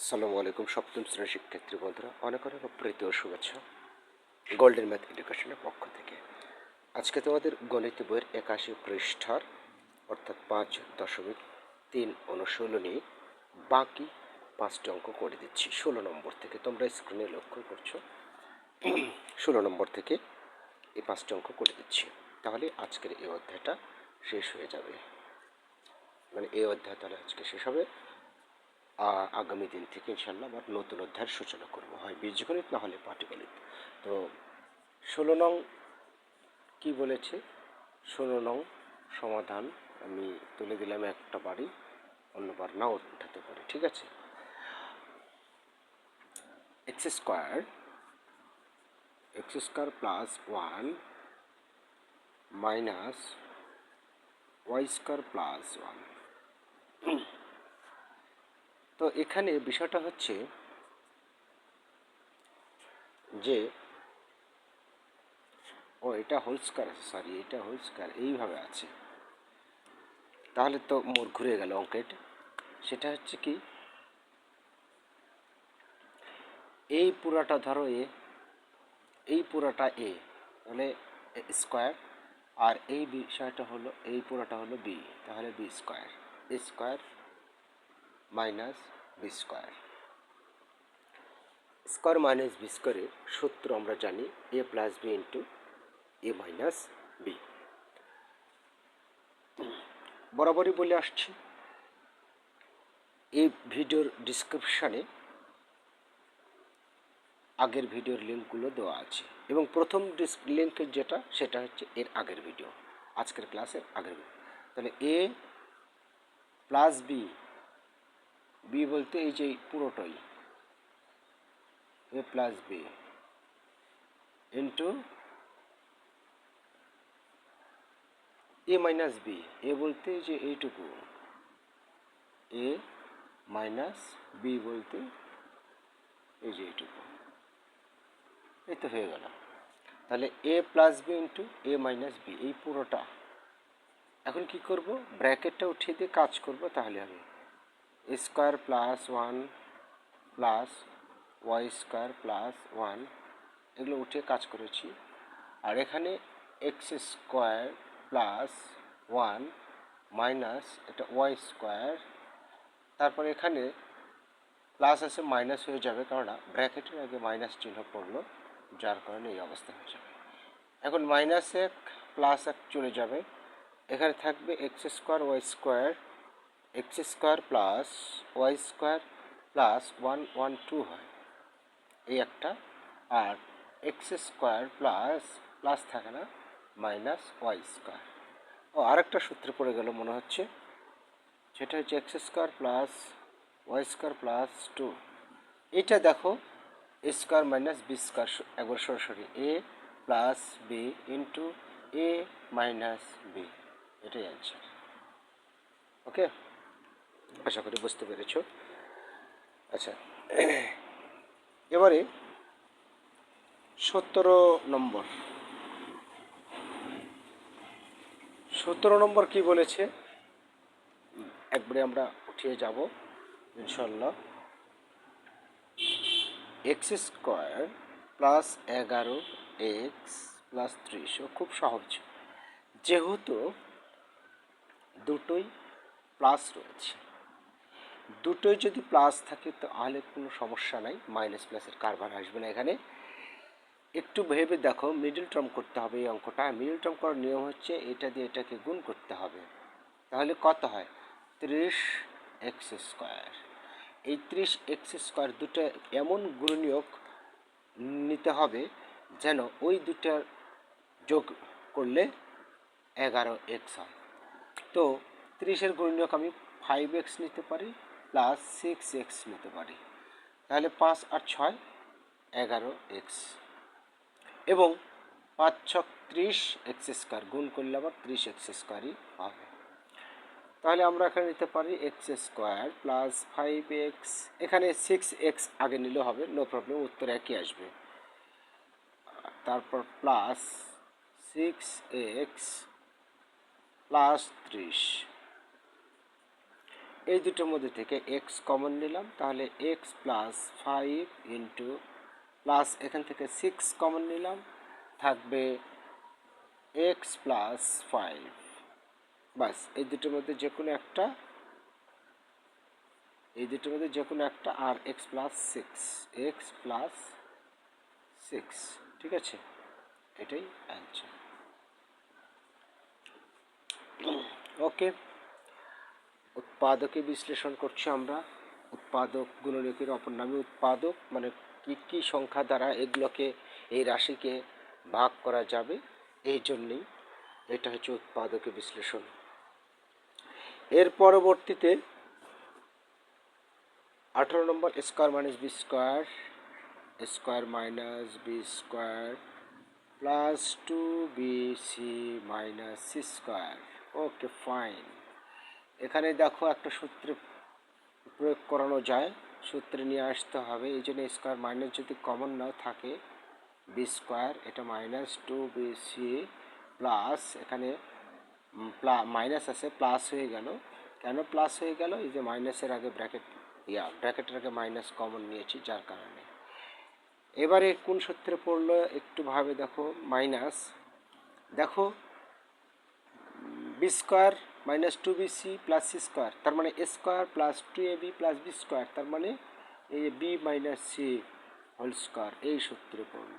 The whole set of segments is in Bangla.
আসসালামু আলাইকুম, সপ্তম শ্রেণির শিক্ষার্থী বন্ধুরা। অনেক অনেক প্রীতি শুভেচ্ছা গোল্ডেন ম্যাথ এডুকেশনের পক্ষ থেকে। আজকে তোমাদের গণিত বইয়ের একাশি পৃষ্ঠার অর্থাৎ পাঁচ দশমিক তিন অনুশীলনী বাকি পাঁচটি অঙ্ক করে দিচ্ছি। ষোলো নম্বর থেকে তোমরা স্ক্রিনে লক্ষ্য করছ। ষোলো নম্বর থেকে এই পাঁচটি অঙ্ক করে দিচ্ছি। তাহলে আজকের এই অধ্যায়টা শেষ হয়ে যাবে। মানে এই অধ্যায় তাহলে আজকে শেষ হবে। আগামী দিন থেকে ইনশাল্লাহ আবার নতুন অধ্যায়ের সূচনা করব। হয় বীজগণিত, না হলে পাটিগণিত। তো ষোলো নং কী বলেছে? ষোলো নং সমাধান আমি তুলে দিলাম একটা বাড়ি অন্যবার নাও উঠাতে পারি, ঠিক আছে? X square x square plus one minus y square plus one তো এখানে বিষয়টা হচ্ছে যে, ও, এটা হোল স্কয়ার আছে সরি এটা হোল স্কয়ার এইভাবে আছে। তাহলে তো মোর ঘুরে গেল অঙ্কেট সেটা হচ্ছে কি, এই পুরাটা ধরো এ, এই পুরাটা এ, তাহলে স্কোয়ার আর এই বিষয়টা হলো, এই পুরাটা হলো বি, তাহলে b square square minus b square. Square minus b স্কোয়ারের সূত্র আমরা জানি a plus b into a minus b বরাবরই বলে আসছি, এই ভিডিওর ডিসক্রিপশানে আগের ভিডিওর লিঙ্কগুলো দেওয়া আছে এবং প্রথম লিঙ্কের যেটা, সেটা হচ্ছে এর আগের ভিডিও আজকের ক্লাসের আগের ভিডিও তাহলে এ প্লাস বি বি বলতে এই যে পুরোটাই, a plus b into a minus b a বলতে যে এইটুকু এ মাইনাস বি বলতে এই যে এইটুকু, এই তো হয়ে গেল। তাহলে a plus b into a minus b এই পুরোটা। এখন কি করব? ব্র্যাকেটটা উঠিয়ে দিয়ে কাজ করব, তাহলে হবে। Square plus one plus y square plus one, এগুলো উঠে কাজ করেছি। আর এখানে x square plus one minus, এটা ওয়াই স্কোয়ার, তারপরে এখানে প্লাস আছে, মাইনাস হয়ে যাবে কেননা ব্র্যাকেটের আগে মাইনাস চিহ্ন পড়ল, যার কারণে এই অবস্থা হয়ে যাবে। এখন মাইনাস এক, প্লাস এক চলে যাবে। এখানে থাকবে x square, y square x square plus y square plus one one two হয়। এই একটা। আর এক্স স্কোয়ার প্লাস প্লাস থাকে না, মাইনাস ওয়াই স্কোয়ার। ও, আরেকটা সূত্রে পড়ে গেল মনে হচ্ছে। সেটা হচ্ছে x square plus y square plus two. এটা দেখো, a square minus b square একবার সরাসরি a plus b into a minus b. এটাই অ্যান্সার ওকে আশা করি বুঝতে পেরেছ। আচ্ছা এবারে সতেরো নম্বর। সতেরো নম্বর কি বলেছে? একবারে আমরা উঠিয়ে যাব ইনশাল্লাহ এক্স স্কোয়ার প্লাস এগারো এক্স প্লাস ত্রিশও খুব সহজ। যেহেতু দুটোই প্লাস রয়েছে দুটোই যদি প্লাস থাকে, তাহলে কোনো সমস্যা নাই। মাইনাস প্লাসের কারবার আসবে না এখানে। একটু ভেবে দেখো মিডল টার্ম করতে হবে এই অঙ্কটা। মিডল টার্ম করার নিয়ম হচ্ছে এটা দিয়ে এটাকে গুণ করতে হবে। তাহলে কত হয়? ত্রিশ এক্স স্কোয়ার এই ত্রিশ এক্স স্কোয়ার দুটো এমন গুণনীয়ক নিতে হবে যেন ওই দুটার যোগ করলে এগারো এক্স হয়। তো ত্রিশের গুণনীয়ক আমি ফাইভ এক্স নিতে পারি। প্লাস সিক্স এক্স নিতে পারি। তাহলে পাঁচ আর ছয়, এগারো এক্স এবং পাঁচ ছক ত্রিশ এক্স স্কোয়ার গুণ করলে আবার ত্রিশ এক্স স্কোয়ারই হবে। তাহলে আমরা এখানে নিতে পারি x square plus five x এখানে সিক্স এক্স আগে নিলে হবে নো প্রবলেম উত্তর একই আসবে। তারপর প্লাস সিক্স এক্স প্লাস ত্রিশ। এই দুটোর মধ্যে থেকে এক্স কমন নিলাম, তাহলে x plus five into plus এখান থেকে সিক্স কমন নিলাম, থাকবে এক্স প্লাস ফাইভ বাস এই দুটোর মধ্যে যে কোনো একটা, এই দুটোর মধ্যে যে কোনো একটা আর x plus six x plus six ঠিক আছে? এটাই অ্যান্সার ওকে উৎপাদকে বিশ্লেষণ করছি আমরা। উৎপাদক গুণনীয়কের অপর নামে উৎপাদক? মানে কি কি সংখ্যা দ্বারা এগুলোকে, এই রাশিকে ভাগ করা যাবে? এই জন্যেই এটা হচ্ছে উৎপাদকে বিশ্লেষণ। এর পরবর্তীতে আঠারো number square minus b square square minus b square plus two b c minus c square. Okay, fine. এখানে দেখো একটা সূত্রে প্রয়োগ করানো যায়। সূত্রে নিয়ে আসতে হবে। এই জন্য স্কোয়ার মাইনাস যদি কমন না থাকে বি স্কোয়ার এটা minus two b c plus এখানে মাইনাস আছে প্লাস হয়ে গেল। কেন প্লাস হয়ে গেল? এই যে মাইনাসের আগে ব্র্যাকেট ইয়া ব্র্যাকেটের আগে মাইনাস কমন নিয়েছি, যার কারণে। এবারে কোন সূত্রে পড়ল? একটু ভাবে দেখো মাইনাস দেখো b square minus two b c plus c square তার মানে a square plus two a b plus b square তার মানে যে b minus c whole square এই সূত্রে পড়ল।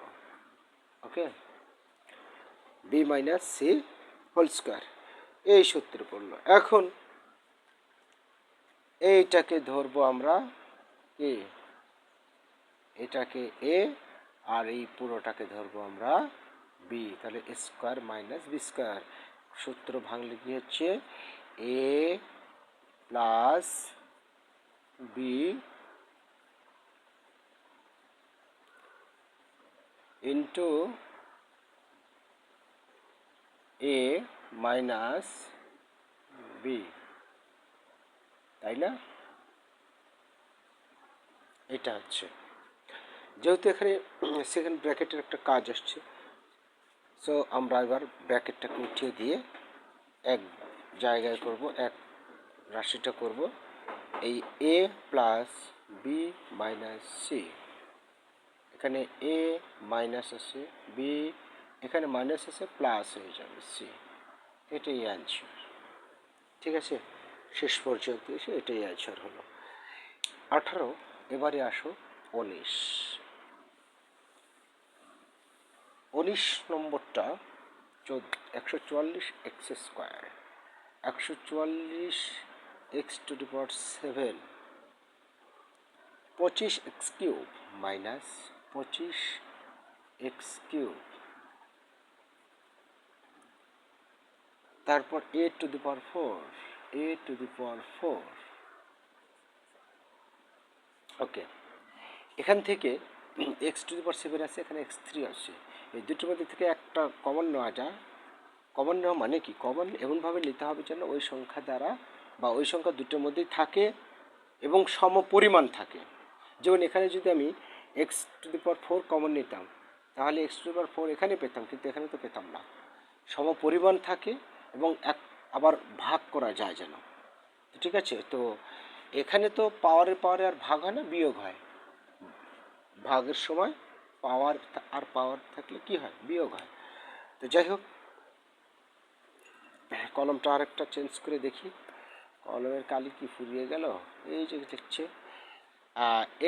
Okay b minus c whole square এই সূত্রে পড়ল। এখন এইটাকে ধরবো আমরা কি? এটাকে এ আর এই পুরোটাকে ধরবো আমরা বি তাহলে স্কোয়ার মাইনাস বি স্কোয়ার সূত্র ভাঙলে কি হচ্ছে? A plus b into a minus b তাই না? এটা হচ্ছে। যেহেতু এখানে সেকেন্ড ব্র্যাকেটের একটা কাজ আসছে সো আমরা এবার ব্র্যাকেটটাকে উঠিয়ে দিয়ে এক জায়গায় করব, এক রাশিটা করব। এই a plus b minus c এখানে এ মাইনাস আছে বি এখানে মাইনাস আছে প্লাস হয়ে যাবে সি এটাই অ্যান্সার ঠিক আছে? শেষ পর্যন্ত এসে এটাই অ্যান্সার হলো। আঠারো, এবারে আসো উনিশ। উনিশ নম্বরটা চোদ্দ, একশো চুয়াল্লিশ এক্স স্কোয়ার, একশো চুয়াল্লিশ x to the power seven, পঁচিশ এক্স কিউব মাইনাস পঁচিশ এক্স কিউব। তারপর a to the power four, a to the power four. Okay, এখান থেকে x to the power seven আছে এখানে এক্স থ্রি আছে এই দুটোর মধ্যে থেকে একটা কমন নেওয়া যায়। কমন নেওয়া মানে কি? কমন এমনভাবে নিতে হবে যেন ওই সংখ্যা দ্বারা বা ওই সংখ্যা দুটোর মধ্যেই থাকে এবং সম পরিমাণ থাকে। যেমন এখানে যদি আমি x to the power four common নিতাম, তাহলে x to the power four এখানে পেতাম, কিন্তু এখানে তো পেতাম না। সম পরিমাণ থাকে এবং এক আবার ভাগ করা যায় যেন। ঠিক আছে? তো এখানে তো পাওয়ারে পাওয়ারে আর ভাগ হয় না, বিয়োগ হয়। ভাগের সময় পাওয়ার আর পাওয়ার থাকলে কি হয়? বিয়োগ হয়। তো যাই হোক, কলমটা আরেকটা চেঞ্জ করে দেখি। কলমের কালি কি ফুরিয়ে গেল? এই যে দেখছে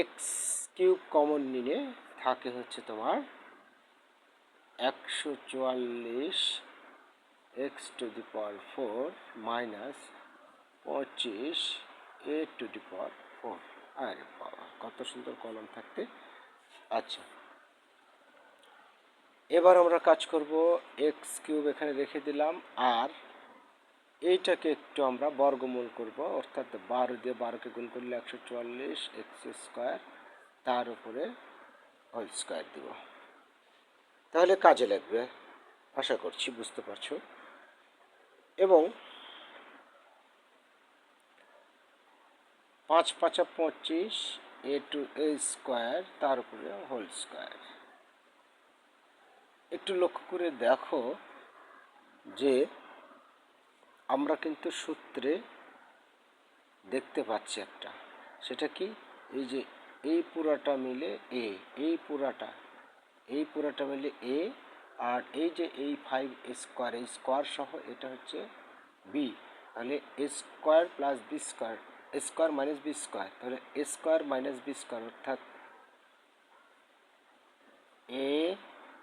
এক্স কিউব কমন নিলে থাকে হচ্ছে তোমার একশো চুয়াল্লিশ x to the power four minus পঁচিশ এ টু দি পাওয়ার ফোর আরে বাবা, কত সুন্দর কলম থাকতে। আচ্ছা এবার আমরা কাজ করব এক্স কিউব এখানে রেখে দিলাম, আর এইটাকে একটু আমরা বর্গমূল করব, অর্থাৎ বারো দিয়ে বারোকে গুণ করলে একশো চুয়াল্লিশ এক্স স্কোয়ার, তার উপরে হোল স্কোয়ার দিব। তাহলে কাজে লাগবে, আশা করছি বুঝতে পারছ। এবং পাঁচ পাঁচা পঁচিশ, এ টু এ স্কোয়ার, তার উপরে হোল স্কোয়ার। একটু লক্ষ্য করে দেখো যে আমরা কিন্তু সূত্রে দেখতে পাচ্ছি একটা। সেটা কি? এই যে এই পুরাটা মিলে এ এই পুরাটা এই পুরাটা মিলে এ আর এই যে এই ফাইভ স্কোয়ার এই স্কোয়ার সহ এটা হচ্ছে বি তাহলে a square plus b square square minus b square তাহলে a square minus b square অর্থাৎ a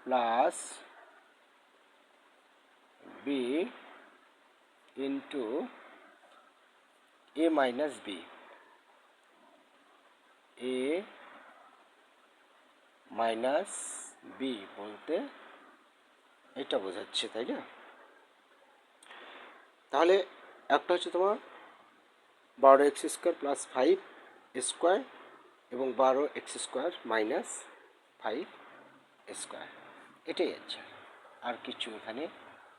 plus b into a minus b a minus b বলতে এটা বোঝাচ্ছে, তাই না? তাহলে একটা হচ্ছে তোমার বারো x square plus five square এবং বারো x square minus five square. এটাই আছে আর কিছু এখানে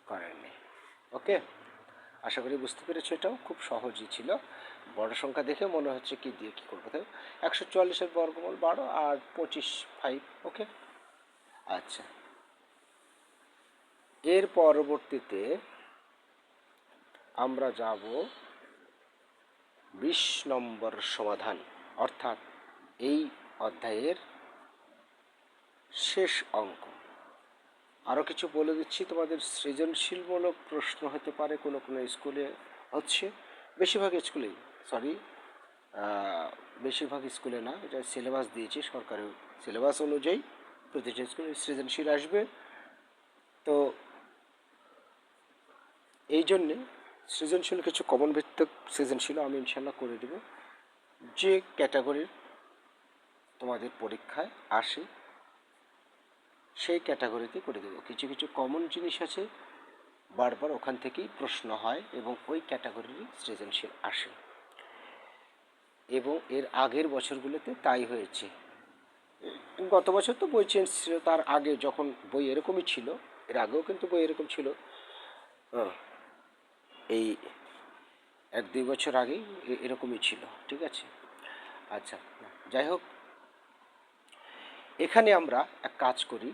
করার নেই। ওকে? আশা করি বুঝতে পেরেছ এটাও। খুব সহজই ছিল। বড় সংখ্যা দেখে মনে হচ্ছে কি দিয়ে কী করব। তাই একশো চুয়াল্লিশের বর্গমূল বারো আর পঁচিশ ফাইভ ওকে? আচ্ছা। এর পরবর্তীতে আমরা যাব বিশ নম্বর সমাধান। অর্থাৎ এই অধ্যায়ের শেষ অঙ্ক। আরও কিছু বলে দিচ্ছি। তোমাদের সৃজনশীলমূলক প্রশ্ন হতে পারে, কোনো কোনো স্কুলে হচ্ছে। বেশিরভাগ স্কুলেই সরি বেশিরভাগ স্কুলে না, এটা সিলেবাস দিয়েছি সরকারের সিলেবাস অনুযায়ী। প্রতিটা স্কুলে সৃজনশীল আসবে। তো এই জন্যে সৃজনশীল কিছু কমন ভিত্তিক সৃজনশীল আমি ইনশাল্লাহ করে দেব। যে ক্যাটাগরির তোমাদের পরীক্ষায় আসে সেই ক্যাটাগরিতে করে দেবো। কিছু কিছু কমন জিনিস আছে, বারবার ওখান থেকেই প্রশ্ন হয় এবং ওই ক্যাটাগরিরই সৃজনশীল আসে। এবং এর আগের বছরগুলোতে তাই হয়েছে। গত বছর তো বই চেঞ্জ ছিল, তার আগে যখন বই এরকমই ছিল, এর আগেও কিন্তু বই এরকম ছিল। এই এক, দুই বছর আগেই এরকমই ছিল, ঠিক আছে? আচ্ছা যাই হোক। এখানে আমরা এক কাজ করি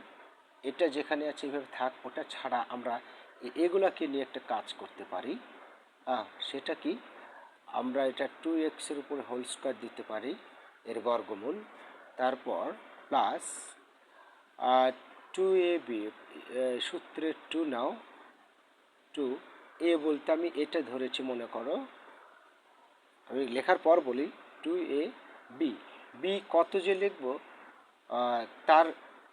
এটা যেখানে আছে, এভাবে থাক, ওটা ছাড়া আমরা এগুলাকে নিয়ে একটা কাজ করতে পারি। হ্যাঁ সেটা কি? আমরা এটা টু এক্সের উপরে হোল স্কোয়ার দিতে পারি, এর বর্গমূল। তারপর প্লাস টু এ বি সূত্রে টু নাও। টু এ বলতে আমি এটা ধরেছি, মনে করো। আমি লেখার পর বলি টু এ বি বি কত যে লিখব? তার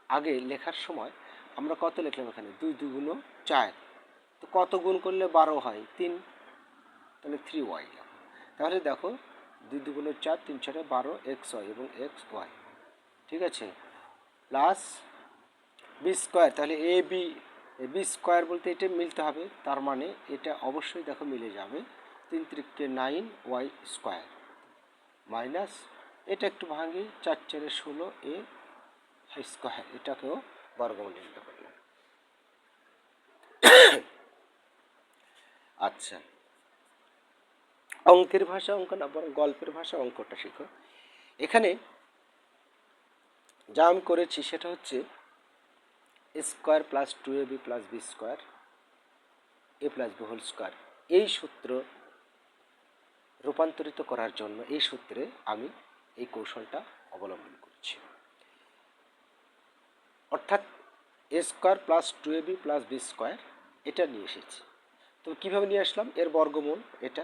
আগে লেখার সময় আমরা কত লিখলাম এখানে? দুই দুগুণ চার। তো কত গুণ করলে বারো হয়? তিন। তাহলে থ্রি ওয়াই তাহলে দেখো, দুই দুগুণ চার, তিন চারে বারো এক্স ওয়াই এবং এক্স ওয়াই ঠিক আছে? প্লাস বি স্কোয়ার তাহলে a b a b square বলতে এটা মিলতে হবে, তার মানে এটা অবশ্যই দেখো মিলে যাবে। তিন ত্রিককে নাইন ওয়াই স্কোয়ার মাইনাস এটা একটু ভাঙি, চার চারে ষোলো এ স্কোয়ার এটাকেও বর্গমূল নির্ণয় করলাম। আচ্ছা। অঙ্কের ভাষা অঙ্ক না, বরং গল্পের ভাষা অঙ্কটা শিখো। এখানে যা আমি করেছি সেটা হচ্ছে square plus two a b plus b square, a plus b whole square. এই সূত্র রূপান্তরিত করার জন্য এই সূত্রে আমি এই কৌশলটা অবলম্বন করছি অর্থাৎ a square plus two a b plus b square, এটা নিয়ে এসেছি। তো কীভাবে নিয়ে আসলাম? এর বর্গমূল এটা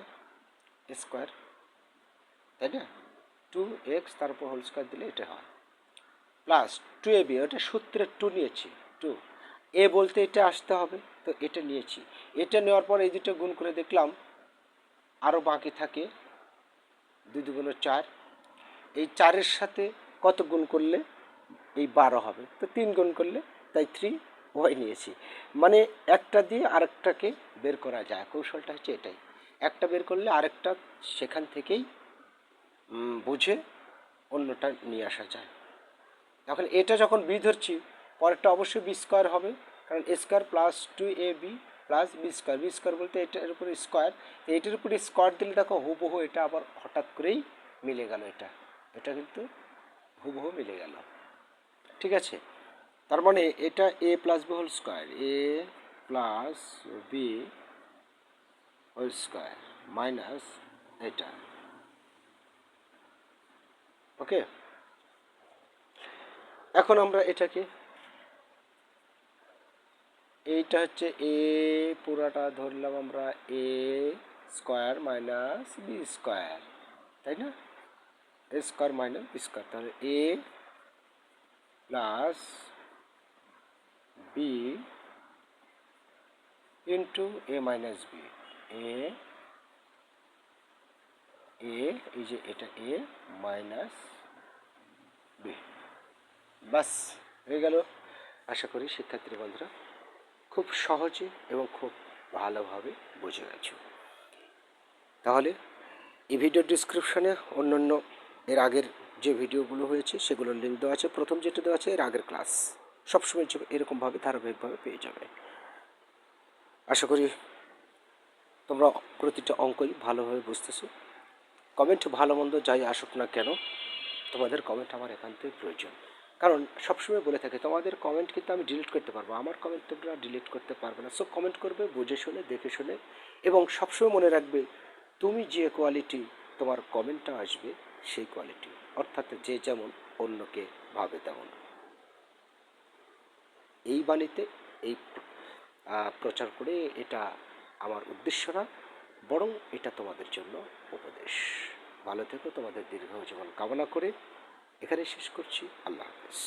স্কোয়ার, তাই না? টু এক্স তারপর হোল স্কোয়ার দিলে এটা হয়। প্লাস টু এ বি ওটা সূত্রের টু নিয়েছি, টু। এ বলতে এটা আসতে হবে, তো এটা নিয়েছি। এটা নেওয়ার পর এই দুটো গুণ করে দেখলাম আরও বাকি থাকে দুই দুগুণ চার। এই চারের সাথে কত গুণ করলে? এই বারো হবে। তো তিন গুণ করলে তাই থ্রি ওয়াই নিয়েছি। মানে একটা দিয়ে আরেকটাকে বের করা যায়। কৌশলটা হচ্ছে এটাই। একটা বের করলে আরেকটা সেখান থেকেই বুঝে অন্যটা নিয়ে আসা যায়। এখন এটা যখন বি ধরছি, পরেরটা অবশ্যই বি স্কোয়ার হবে। কারণ square plus two a b plus b square b square বলতে এটার উপরে স্কোয়ার এটার উপরে স্কোয়ার দিলে দেখো হুবহু এটা আবার হঠাৎ করেই মিলে গেল এটা। এটা কিন্তু হুবহু মিলে গেল। ঠিক আছে? তার মানে এটা a plus b whole square a plus b whole square minus এটা ওকে এখন আমরা এটাকে, এইটা হচ্ছে এ পুরাটা ধরলাম আমরা a square minus b square তাই না? A square minus b square তাহলে a plus b into a minus b a এ এই যে এটা এ মাইনাস বি বাস, হয়ে গেল। আশা করি শিক্ষার্থী বন্ধুরা খুব সহজে এবং খুব ভালোভাবে বুঝে গেছ। তাহলে এই ভিডিও ডিসক্রিপশনে অন্যান্য এর আগের যে ভিডিওগুলো হয়েছে সেগুলোর লিঙ্ক দেওয়া আছে। প্রথম যেটা দেওয়া আছে, এর আগের ক্লাস সবসময় এরকমভাবে, ধারাবাহিকভাবে পেয়ে যাবে। আশা করি তোমরা প্রতিটা অঙ্কই ভালোভাবে বুঝতেছো। কমেন্ট ভালো মন্দ যাই আসুক না কেন, তোমাদের কমেন্ট আমার একান্তই প্রয়োজন। কারণ সবসময় বলে থাকে, তোমাদের কমেন্ট কিন্তু আমি ডিলিট করতে পারব। আমার কমেন্ট তোমরা ডিলিট করতে পারবে না। সো কমেন্ট করবে, বুঝে শুনে, দেখে শুনে এবং সবসময় মনে রাখবে, তুমি যে কোয়ালিটি তোমার কমেন্টটা আসবে, সেই কোয়ালিটি অর্থাৎ যে যেমন অন্যকে ভাবে তেমন। এই বাণীতে এই প্রচার করে এটা আমার উদ্দেশ্য না, বরং এটা তোমাদের জন্য উপদেশ। ভালো থেকো, তোমাদের দীর্ঘ জীবন কামনা করে এখানে শেষ করছি। আল্লাহ হাফেজ।